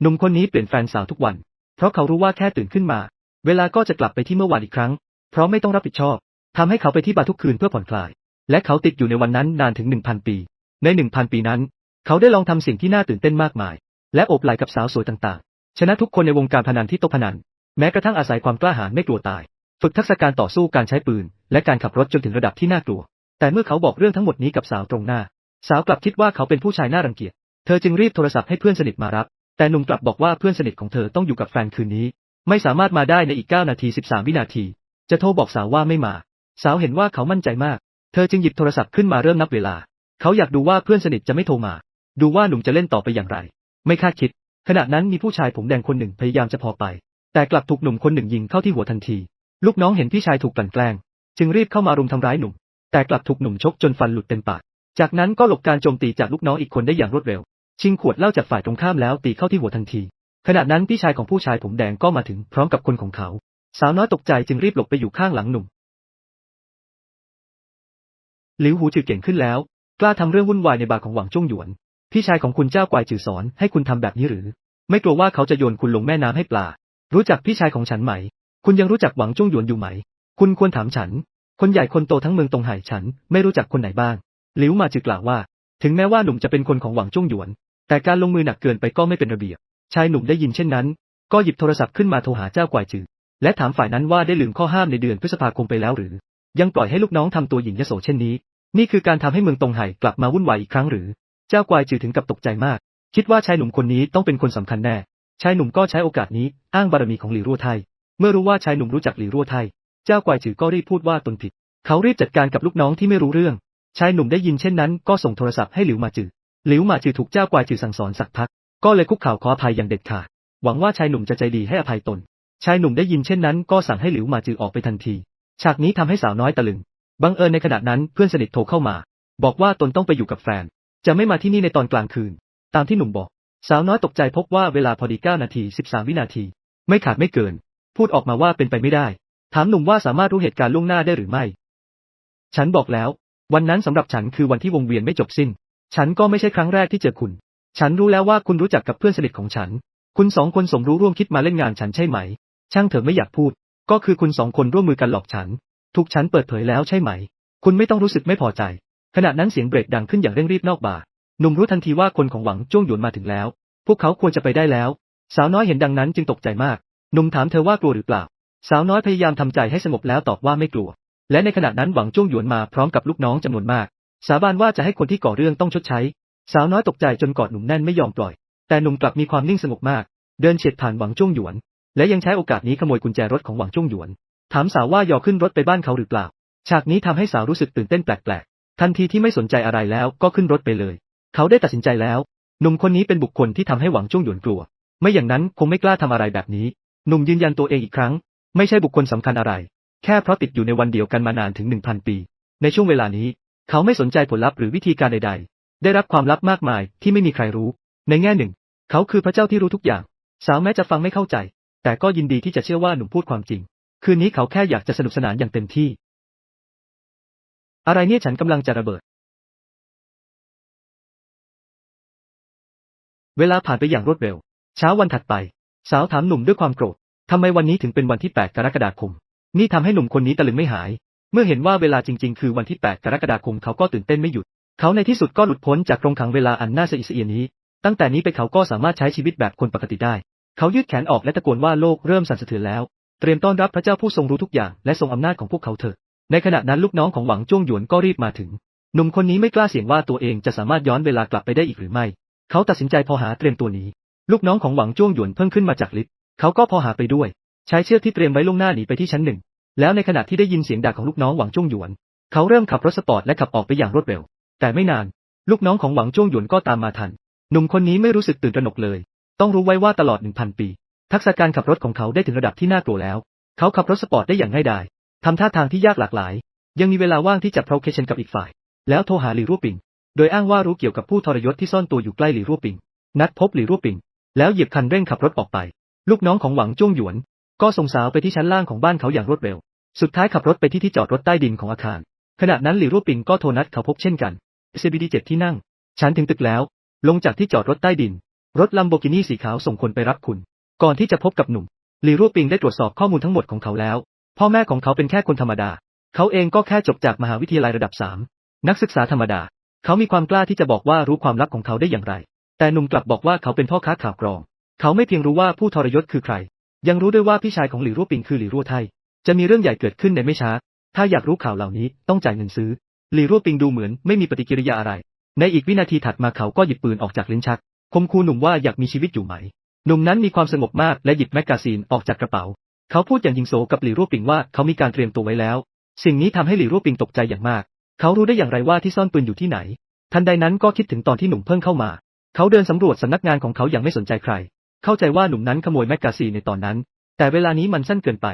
หนุ่มคนนี้เปลี่ยนแฟนสาวทุกวัน เพราะเขารู้ว่าแค่ตื่นขึ้นมา เวลาก็จะกลับไปที่เมื่อวานอีกครั้ง เพราะไม่ต้องรับผิดชอบทำให้เขาไปที่บาร์ทุกคืนเพื่อผ่อนคลาย และเขาติดอยู่ในวันนั้นนานถึง1,000ปี ใน1,000ปีนั้น เขาได้ลองทำสิ่งที่น่าตื่นเต้นมากมาย และโอบไหล่กับสาวสวยต่างๆ ชนะทุกคนในวงการพนันที่โต๊ะพนัน แม้กระทั่งอาศัยความกล้าหาญไม่กลัวตาย ฝึกทักษะการต่อสู้การใช้ปืน และการขับรถจนถึงระดับที่น่ากลัว แต่เมื่อเขาบอกเรื่องทั้งหมดนี้กับสาวตรงหน้า สาวกลับคิดว่าเขาเป็นผู้ชายน่ารังเกียจ เธอจึงรีบโทรศัพท์ให้เพื่อนสนิทมารับ แต่หนุ่มกลับบอกว่าเพื่อนสนิทของเธอต้องอยู่กับแฟนคืนนี้ ไม่สามารถมาได้ในอีก 9 นาที 13 วินาที จะโทรบอกสาวว่าไม่มา สาวเห็นว่าเขามั่นใจมาก เธอจึงหยิบโทรศัพท์ขึ้นมาเริ่มนับเวลา เขาอยากดูว่าเพื่อนสนิทจะไม่โทรมา ดูว่าหนุ่มจะเล่นต่อไปอย่างไร ไม่คาดคิด ขณะนั้นมีผู้ชายผมแดงคนหนึ่งพยายามจะพอไป แต่กลับถูกหนุ่มคนหนึ่งยิงเข้าที่หัวทันที ลูกน้องเห็นพี่ชายถูกกลั่นแกล้ง จึงรีบเข้ามารุมทำร้ายหนุ่ม แต่กลับถูกหนุ่มชกจนฟันหลุดเต็มปาก จากนั้นก็หลบการโจมตีจากลูกน้องอีกคนได้อย่างรวดเร็ว ชิงขวดเหล้าจากฝ่ายตรงข้ามแล้วตีเข้าที่หัวทันที ขณะนั้นพี่ชายของผู้ชายผมแดงก็มาถึงพร้อมกับคนของเขา สาวน้อยตกใจจึงรีบหลบไปอยู่ข้างหลังหนุ่ม หลิวหูจือเก่งขึ้นแล้ว กล้าทำเรื่องวุ่นวายในบาร์ของหวังจ้งหยวน พี่ชายของคุณเจ้ากวายจือสอนให้คุณทำแบบนี้หรือ ไม่กลัวว่าเขาจะโยนคุณลงแม่น้ำให้ปลา รู้จักพี่ชายของฉันไหม คุณยังรู้จักหวังจ้งหยวนอยู่ไหม คุณควรถามฉัน คนใหญ่คนโตทั้งเมืองตรงไห่ฉัน ไม่รู้จักคนไหนบ้าง หลิวมาจือกล่าวว่า ถึงแม้ว่าหนุ่มจะเป็นคนของหวังจงหยวน แต่การลงมือหนักเกินไปก็ไม่เป็นระเบียบ ชายหนุ่มได้ยินเช่นนั้น ก็หยิบโทรศัพท์ขึ้นมาโทรหาเจ้ากวายจือ และถามฝ่ายนั้นว่าได้ลืมข้อห้ามในเดือนพฤษภาคมไปแล้วหรือ ยังปล่อยให้ลูกน้องทำตัวหญิงยโสเช่นนี้ นี่คือการทำให้เมืองตงไห่กลับมาวุ่นวายอีกครั้งหรือ เจ้ากวายจือถึงกับตกใจมาก คิดว่าชายหนุ่มคนนี้ต้องเป็นคนสำคัญแน่ ชายหนุ่มก็ใช้โอกาสนี้อ้างบารมีของหลี่รั่วไทย เมื่อรู้ว่าชายหนุ่มรู้จักหลี่รั่วไทย เจ้ากวายจือก็รีบพูดว่าตนผิด เขารีบจัดการกับลูกน้องที่ไม่รู้เรื่อง ชายหนุ่มได้ยินเช่นนั้น ก็ส่งโทรศัพท์ให้หลิวมาจือ หลิวมาจือถูกเจ้ากวายจือสั่งสอนสักพัก ก็เลยคุกเข่าขออภัยอย่างเด็ดขาด หวังว่าชายหนุ่มจะใจดีให้อภัยตน ชายหนุ่มได้ยินเช่นนั้นก็สั่งให้หลิวมาจือออกไปทันที ฉากนี้ทำให้สาวน้อยตะลึง บังเอิญในขณะนั้นเพื่อนสนิทโทรเข้ามา บอกว่าตนต้องไปอยู่กับแฟน จะไม่มาที่นี่ในตอนกลางคืน ตามที่หนุ่มบอก สาวน้อยตกใจพบว่าเวลาพอดี9นาที13 วินาที ไม่ขาดไม่เกิน พูดออกมาว่าเป็นไปไม่ได้ ถามหนุ่มว่าสามารถรู้เหตุการณ์ล่วงหน้าได้หรือไม่ ฉันบอกแล้ว วันนั้นสำหรับฉันคือวันที่วงเวียนไม่จบสิ้น ฉันก็ไม่ใช่ครั้งแรกที่เจอคุณ ฉันรู้แล้วว่าคุณรู้จักกับเพื่อนสนิทของฉัน คุณสองคนสมรู้ร่วมคิดมาเล่นงานฉันใช่ไหม ช่างเถอะไม่อยากพูด ก็คือคุณสองคนร่วมมือกันหลอกฉัน ถูกฉันเปิดเผยแล้วใช่ไหม คุณไม่ต้องรู้สึกไม่พอใจ ขณะนั้นเสียงเบรกดังขึ้นอย่างเร่งรีบนอกบาร์หนุ่มรู้ทันทีว่าคนของหวังจ้วงหยวนมาถึงแล้ว พวกเขาควรจะไปได้แล้ว สาวน้อยเห็นดังนั้นจึงตกใจมาก หนุ่มถามเธอว่ากลัวหรือเปล่า สาวน้อยพยายามทำใจให้สงบแล้วตอบว่าไม่กลัว และในขณะนั้นหวังจ้วงหยวนมาพร้อมกับลูกน้องจำนวนมาก สาบานว่าจะให้คนที่ก่อเรื่องต้องชดใช้ สาวน้อยตกใจจนกอดหนุ่มแน่นไม่ยอมปล่อย แต่หนุ่มกลับมีความนิ่งสงบมาก เดินเฉียดผ่านหวังจ้วงหยวน และยังใช้โอกาสนี้ขโมยกุญแจรถของหวังจ้วงหยวน ถามสาวว่ายอขึ้นรถไปบ้านเขาหรือเปล่า ฉากนี้ทำให้สาวรู้สึกตื่นเต้นแปลกๆ ทันทีที่ไม่สนใจอะไรแล้วก็ขึ้นรถไปเลย เขาได้ตัดสินใจแล้ว หนุ่มคนนี้เป็นบุคคลที่ทำให้หวังจ้วงหยวนกลัว ไม่อย่างนั้นคงไม่กล้าทำอะไรแบบนี้ หนุ่มยืนยันตัวเองอีกครั้ง ไม่ใช่บุคคลสำคัญอะไร แค่เพราะติดอยู่ในวันเดียวกันมานานถึงหนึ่งพันปี ในช่วงเวลานี้ เขาไม่สนใจผลลัพธ์หรือวิธีการใดๆ ได้รับความลับมากมายที่ไม่มีใครรู้ ในแง่หนึ่ง เขาคือพระเจ้าที่รู้ทุกอย่าง สาวแม้จะฟังไม่เข้าใจ แต่ก็ยินดีที่จะเชื่อว่าหนุ่มพูดความจริง คืนนี้เขาแค่อยากจะสนุกสนานอย่างเต็มที่ อะไรเนี่ยฉันกำลังจะระเบิด เวลาผ่านไปอย่างรวดเร็ว เช้าวันถัดไป สาวถามหนุ่มด้วยความโกรธทำไมวันนี้ถึงเป็นวันที่ 8 กรกฎาคม นี่ทำให้หนุ่มคนนี้ตะลึงไม่หาย มื่อเห็นว่าเวลาจริง ๆ คือวันที่ 8 กรกฎาคมเขาก็ตื่นเต้นไม่หยุด เขาในที่สุดก็หลุดพ้นจากกรงขังเวลาอันน่าสะอิดสะเอียนนี้ ตั้งแต่นี้ไปเขาก็สามารถใช้ชีวิตแบบคนปกติได้ เขายืดแขนออกและตะโกนว่าโลกเริ่มสั่นสะเทือนแล้ว เตรียมต้อนรับพระเจ้าผู้ทรงรู้ทุกอย่างและทรงอำนาจของพวกเขาเถอะในขณะนั้นลูกน้องของหวังจ้วงหยวนก็รีบมาถึง หนุ่มคนนี้ไม่กล้าเสี่ยงว่าตัวเองจะสามารถย้อนเวลากลับไปได้อีกหรือไม่ เขาตัดสินใจพอหาเตรียมตัวหนีลูกน้องของหวังจ้วงหยวนเพิ่งขึ้นมาจากลิฟต์เขาก็พอหาไปด้วย ใช้เชือกที่เตรียมไว้ล่วงหน้าหนีไปที่ชั้นหนึ่ง แล้วในขณะที่ได้ยินเสียงด่าของลูกน้องหวังจ้วงหยวน เขาเริ่มขับรถสปอร์ตและขับออกไปอย่างรวดเร็ว แต่ไม่นาน ลูกน้องของหวังจ้วงหยวนก็ตามมาทัน หนุ่มคนนี้ไม่รู้สึกตื่นตระหนกเลย ต้องรู้ไว้ว่าตลอดหนึ่งพันปี ทักษะการขับรถของเขาได้ถึงระดับที่น่ากลัวแล้ว เขาขับรถสปอร์ตได้อย่างง่ายดายทำท่าทางที่ยากหลากหลาย ยังมีเวลาว่างที่จะเพราเคชันกับอีกฝ่าย แล้วโทรหาหลี่รั่วปิง โดยอ้างว่ารู้เกี่ยวกับผู้ทรยศที่ซ่อนตัวอยู่ใกล้หลี่รั่วปิง นัดพบหลี่รั่วปิง แล้วเหยียบคันเร่งขับรถออกไป ลูกน้องของหวังจ้วงหยวน ก็ส่งสาวไปที่ชั้นล่างของบ้านเขาอย่างรวดเร็ว สุดท้ายขับรถไปที่ที่จอดรถใต้ดินของอาคาร ขณะนั้นหลี่รั่ปิงก็โทรนัดเขาพบเช่นกัน CBD เจ็ดที่นั่ง ฉันถึงตึกแล้ว ลงจากที่จอดรถใต้ดิน รถลัมโบกินีสีขาวส่งคนไปรับคุณ ก่อนที่จะพบกับหนุ่มหลีรั่ปิงได้ตรวจสอบข้อมูลทั้งหมดของเขาแล้ว พ่อแม่ของเขาเป็นแค่คนธรรมดา เขาเองก็แค่จบจากมหาวิทยาลัยระดับสามนักศึกษาธรรมดา เขามีความกล้าที่จะบอกว่ารู้ความลับของเขาได้อย่างไร แต่หนุ่มกลับบอกว่าเขาเป็นพ่อค้าข่าวกรอง เขาไม่เพียงรู้ว่าผู้ทรยศคือใคร ยังรู้ด้วยว่าพี่ชายของหลี่รั่วปิงคือหลี่รั่วไทย จะมีเรื่องใหญ่เกิดขึ้นในไม่ช้า ถ้าอยากรู้ข่าวเหล่านี้ต้องจ่ายเงินซื้อ หลี่รั่วปิงดูเหมือนไม่มีปฏิกิริยาอะไร ในอีกวินาทีถัดมาเขาก็หยิบปืนออกจากลิ้นชักคมคูหนุ่มว่าอยากมีชีวิตอยู่ไหม หนุ่มนั้นมีความสงบมากและหยิบแมกกาซีนออกจากกระเป๋า เขาพูดอย่างยิงโสกับหลี่รั่วปิงว่าเขามีการเตรียมตัวไว้แล้ว สิ่งนี้ทำให้หลี่รั่วปิงตกใจอย่างมาก เขารู้ได้อย่างไรว่าที่ซ่อนปืนอยู่ที่ไหน ทันใดนั้นก็คิดถึงตอนที่หนุ่มเพิ่งเข้ามา เขาเดินสำรวจสำนักงานของเขาอย่างไม่สนใจใคร เข้าใจว่าหนุ่มนั้นขโมยแมกกาซีนในตอนนั้น แต่เวลานี้มันสั้นเกินไป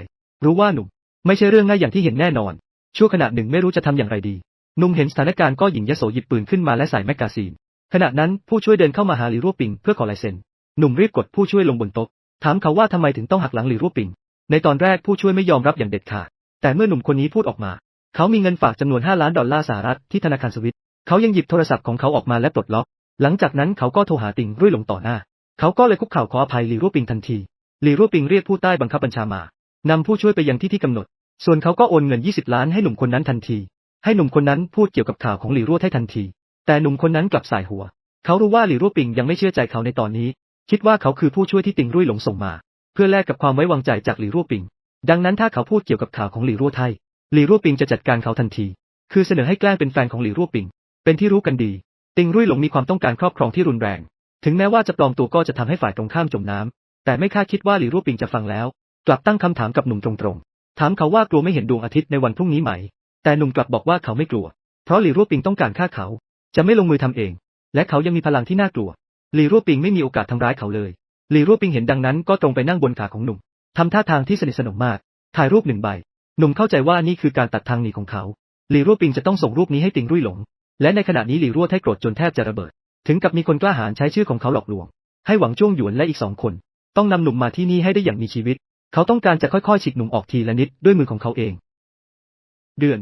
รู้ว่าหนุ่ม ไม่ใช่เรื่องง่ายอย่างที่เห็นแน่นอน ชั่วขณะหนึ่งไม่รู้จะทำอย่างไรดีหนุ่มเห็นสถานการณ์ก็หญิงยโสหยิบปืนขึ้นมาและใส่แมกกาซีน ขณะนั้นผู้ช่วยเดินเข้ามาหาหลีรั่วปิงเพื่อขอลายเซ็นหนุ่มรีบกดผู้ช่วยลงบนโต๊ะถามเขาว่าทำไมถึงต้องหักหลังหลีรั่วปิง ในตอนแรกผู้ช่วยไม่ยอมรับอย่างเด็ดขาดแต่เมื่อหนุ่มคนนี้พูดออกมา เขามีเงินฝากจำนวน 5 ล้านดอลลาร์สหรัฐที่ธนาคารสวิตเขายังหยิบโทรศัพท์ของเขาออกมาและปลดล็อก หลังจากนั้นเขาก็โทรหาติงรุ่ยหลงต่อหน้า เขาก็เลยคุกเข่าขออภัยหลีรั่วปิงทันทีหลีรั่วปิงเรียกผู้ใต้บังคับบัญชามานำผู้ช่วยไปยังที่ที่กำหนด ส่วนเขาก็โอนเงิน 20 ล้านให้หนุ่มคนนั้นทันที ให้หนุ่มคนนั้นพูดเกี่ยวกับข่าวของหลีรั่วไททันที แต่หนุ่มคนนั้นกลับสายหัว เขารู้ว่าหลีรั่วปิงยังไม่เชื่อใจเขาในตอนนี้ คิดว่าเขาคือผู้ช่วยที่ติงรุ่ยหลงส่งมา เพื่อแลกกับความไว้วางใจจากหลีรั่วปิง ดังนั้นถ้าเขาพูดเกี่ยวกับข่าวของหลีรั่วไทยหลีรั่วปิงจะจัดการเขาทันที คือเสนอให้แกล้งเป็นแฟนของหลีรั่วปิง เป็นที่รู้กันดี ติงรุ่ยหลงมีความต้องการครอบครองที่รุนแรง ถึงแม้ว่าจะปลอมตัวก็จะทำให้ฝ่ายตรงข้ามจมน้ำแต่ไม่คาดคิดว่าหลีรั่วปิงจะฟังแล้ว กลับตั้งคำถามกับหนุ่มตรงๆ ถามเขาว่ากลัวไม่เห็นดวงอาทิตย์ในวันพรุ่งนี้ไหม แต่หนุ่มกลับบอกว่าเขาไม่กลัว เพราะหลีรั่วปิงต้องการฆ่าเขา จะไม่ลงมือทำเอง และเขายังมีพลังที่น่ากลัว หลีรั่วปิงไม่มีโอกาสทำร้ายเขาเลยหลีรั่วปิงเห็นดังนั้นก็ตรงไปนั่งบนขาของหนุ่มทำท่าทางที่สนิทสนมมาก ถ่ายรูปหนึ่งใบ หนุ่มเข้าใจว่านี่คือการตัดทางหนีของเขา หลีรั่วปิงจะต้องส่งรูปนี้ให้ติงรุ่ยหลง และในขณะนี้หลีรั่วไทโกรธจนแทบจะระเบิด ถึงกับมีคนกล้าหาญใช้ชื่อของเขาหลอกลวง ให้หวังจ้วงหยวนและอีกสองคน ต้องนำหนุ่มมาที่นี่ให้ได้อย่างมีชีวิต เขาต้องการจะค่อยๆฉีกหนุ่มออกทีละนิดด้วยมือของเขาเอง เดือน